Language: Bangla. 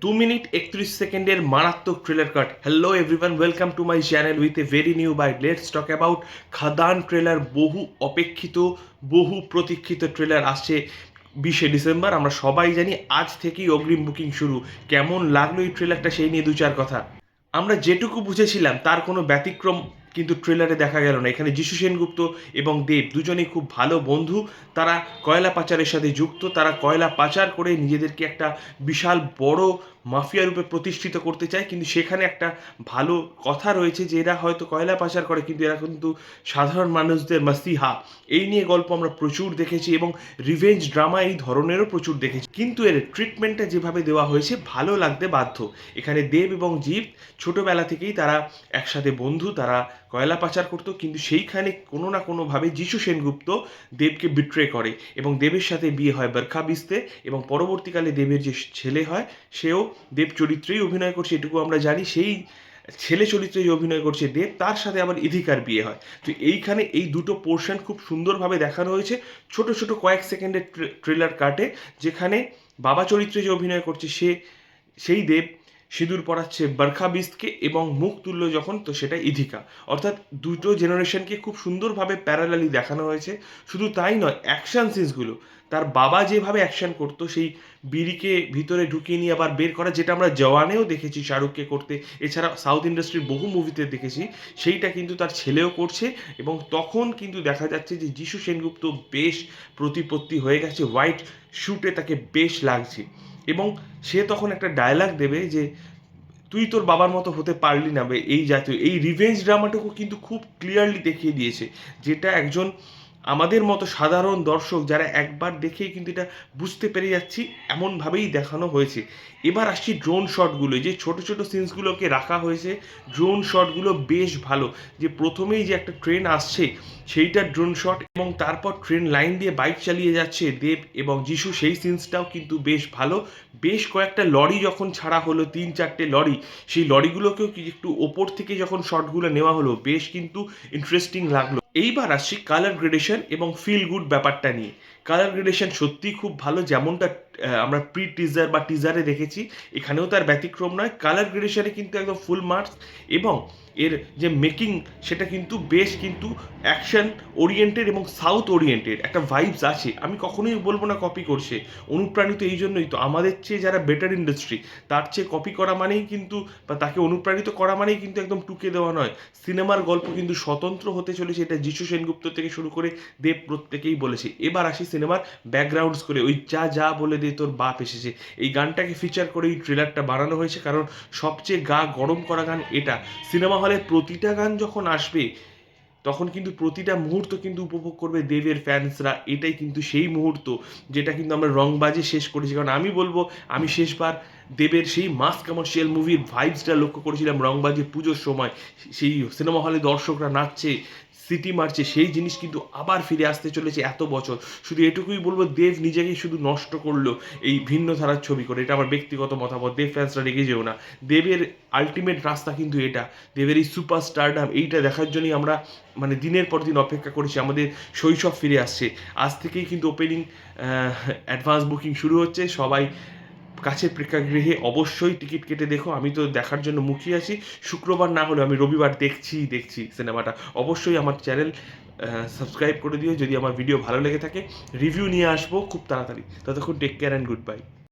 দু মিনিট একত্রিশ সেকেন্ডের মারাত্মক trailer cut hello everyone welcome to my channel with a very new vibe let's talk about Khadaan trailer বহু অপেক্ষিত, বহু প্রতীক্ষিত ট্রেলার আসছে বিশে ডিসেম্বর। আমরা সবাই জানি আজ থেকেই অগ্রিম বুকিং শুরু। কেমন লাগল এই ট্রেলারটা সেই নিয়ে দু চার কথা। আমরা যেটুকু বুঝেছিলাম, তার কোনো ব্যতিক্রম কিন্তু ট্রেলারে দেখা গেল না। এখানে যিশু সেনগুপ্ত এবং দেব দুজনেই খুব ভালো বন্ধু। তারা কয়লা পাচারের সাথে যুক্ত। তারা কয়লা পাচার করে নিজেদেরকে একটা বিশাল বড় মাফিয়া রূপে প্রতিষ্ঠিত করতে চায়। কিন্তু সেখানে একটা ভালো কথা রয়েছে যে এরা হয়তো কয়লা পাচার করে, কিন্তু এরা কিন্তু সাধারণ মানুষদের মাসিহা। এই নিয়ে গল্প আমরা প্রচুর দেখেছি এবং রিভেঞ্জ ড্রামা এই ধরনেরও প্রচুর দেখেছি। কিন্তু এর ট্রিটমেন্টটা যেভাবে দেওয়া হয়েছে, ভালো লাগতে বাধ্য। এখানে দেব এবং জীব ছোটবেলা থেকেই তারা একসাথে বন্ধু, তারা কয়লা পাচার করতো, কিন্তু সেইখানে কোনো না কোনোভাবে যিশু সেনগুপ্ত দেবকে বিট্রে করে এবং দেবের সাথে বিয়ে হয় বরখা বিস্তে এবং পরবর্তীকালে দেবের যে ছেলে হয়, সেও দেব চরিত্রেই অভিনয় করছে, এটুকু আমরা জানি, সেই ছেলে চরিত্রে অভিনয় করছে দেব, তার সাথে আবার ইধিকার বিয়ে হয়। তো এইখানে এই দুটো পোর্শন খুব সুন্দরভাবে দেখানো হয়েছে, ছোট ছোট কয়েক সেকেন্ডের ট্রেলার কাটে যেখানে বাবা চরিত্রে যে অভিনয় করছে, সে, সেই দেব সিঁদুর পড়াচ্ছে বরখা বিস্তকে এবং মুখ তুললো যখন, তো সেটা ইধিকা। অর্থাৎ দুটো জেনারেশনকে খুব সুন্দরভাবে প্যারালালি দেখানো হয়েছে। শুধু তাই নয় অ্যাকশন সিনসগুলো তার বাবা যেভাবে অ্যাকশন করতো, সেই বিড়িকে ভিতরে ঢুকিয়ে নিয়ে আবার বের করা, যেটা আমরা জওয়ানেও দেখেছি শাহরুখকে করতে। এছাড়া সাউথ ইন্ডাস্ট্রির বহু মুভিতে দেখেছি, সেইটা কিন্তু তার ছেলেও করছে এবং তখন কিন্তু দেখা যাচ্ছে যে যিশু সেনগুপ্ত বেশ প্রতিপত্তি হয়ে গেছে হোয়াইট শ্যুটে তাকে বেশ লাগছে। এবং সে তখন একটা ডায়লগ দেবে যে, তুই তোর বাবার মতো হতে পারলি না বে, এই জাতীয় এই রিভেঞ্জ ড্রামাটুকু কিন্তু খুব ক্লিয়ারলি দেখিয়ে দিয়েছে। যেটা একজন আমাদের মতো সাধারণ দর্শক যারা একবার দেখেই কিন্তু এটা বুঝতে পেরে যাচ্ছি, এমনভাবেই দেখানো হয়েছে। এবার আসছি ড্রোন শটগুলো যে ছোট ছোট সিনসগুলোকে রাখা হয়েছে ড্রোন শটগুলো বেশ ভালো। যে প্রথমেই যে একটা ট্রেন আসছে, সেইটা ড্রোন শট এবং তারপর ট্রেন লাইন দিয়ে বাইক চালিয়ে যাচ্ছে দেব এবং যিশু, সেই সিনসটাও কিন্তু বেশ ভালো। বেশ কয়েকটা লরি যখন ছাড়া হলো, তিন চারটে লরি, সেই লরিগুলোকেও একটু ওপর থেকে যখন শটগুলো নেওয়া হলো, বেশ কিন্তু ইন্টারেস্টিং লাগল। এইবার আসছি কালার গ্রেডেশন এবং ফিল গুড ব্যাপারটা নিয়ে। কালার গ্রেডেশন সত্যিই খুব ভালো, যেমনটা আমরা প্রি টিজার বা টিজারে দেখেছি, এখানেও তার ব্যতিক্রম নয়। কালার গ্রেডেশনে কিন্তু একদম ফুল মার্কস এবং এর যে মেকিং সেটা কিন্তু বেশ কিন্তু অ্যাকশন ওরিয়েন্টেড এবং সাউথ ওরিয়েন্টেড একটা ভাইবস আছে। আমি কখনোই বলব না কপি করছে। অনুপ্রাণিত এই জন্যই তো। আমাদের চেয়ে যারা বেটার ইন্ডাস্ট্রি তার চেয়ে কপি করা মানেই কিন্তু বা তাকে অনুপ্রাণিত করা মানেই কিন্তু একদম টুকে দেওয়া নয়। সিনেমার গল্প কিন্তু স্বতন্ত্র হতে চলেছে। এটা যিশু সেনগুপ্ত থেকে শুরু করে দেব প্রত্যেকেই বলেছে। এবার আসি সিনেমার ব্যাকগ্রাউন্ডস করে। ওই যা যা বলে দে, তোর বাপ এসেছে। এই গানটাকে ফিচার করে এই ট্রেলারটা বানানো হয়েছে। কারণ সবচেয়ে গা গরম করা গান এটা। সিনেমা হলে প্রতিটা গান যখন আসবে, তখন কিন্তু প্রতিটা মুহূর্ত কিন্তু উপভোগ করবে দেবের ফ্যান্সরা এটাই কিন্তু সেই মুহূর্ত যেটা কিন্তু আমরা রংবাজে শেষ করেছি। কারণ আমি বলব, আমি শেষবার দেবের সেই মাস কমার্শিয়াল মুভির ভাইবসটা লক্ষ্য করেছিলাম রংবাজে পুজোর সময়। সেই সিনেমা হলে দর্শকরা নাচছে, সিটি মারছে, সেই জিনিস কিন্তু আবার ফিরে আসতে চলেছে এত বছর। শুধু এটুকুই বলব, দেব নিজেকেই শুধু নষ্ট করল এই ভিন্ন ধারার ছবি করে। এটা আমার ব্যক্তিগত মতামত, দেব ফ্যান্সরা রেগে যেও না। দেবের আলটিমেট রাস্তা কিন্তু এটা। দেবের এই সুপার স্টারডাম এইটা দেখার জন্যই আমরা মানে দিনের পর দিন অপেক্ষা করেছি, আমাদের শৈশব ফিরে আসছে। আজ থেকেই কিন্তু ওপেনিং অ্যাডভান্স বুকিং শুরু হচ্ছে। সবাই কাছের প্রেক্ষাগৃহে অবশ্যই টিকিট কেটে দেখো। আমি তো দেখার জন্য মুখিয়ে আছি। শুক্রবার না হলে আমি রবিবার দেখছি দেখছি সিনেমাটা। অবশ্যই আমার চ্যানেল সাবস্ক্রাইব করে দিও যদি আমার ভিডিও ভালো লেগে থাকে। রিভিউ নিয়ে আসব খুব তাড়াতাড়ি। ততক্ষণ take care and good bye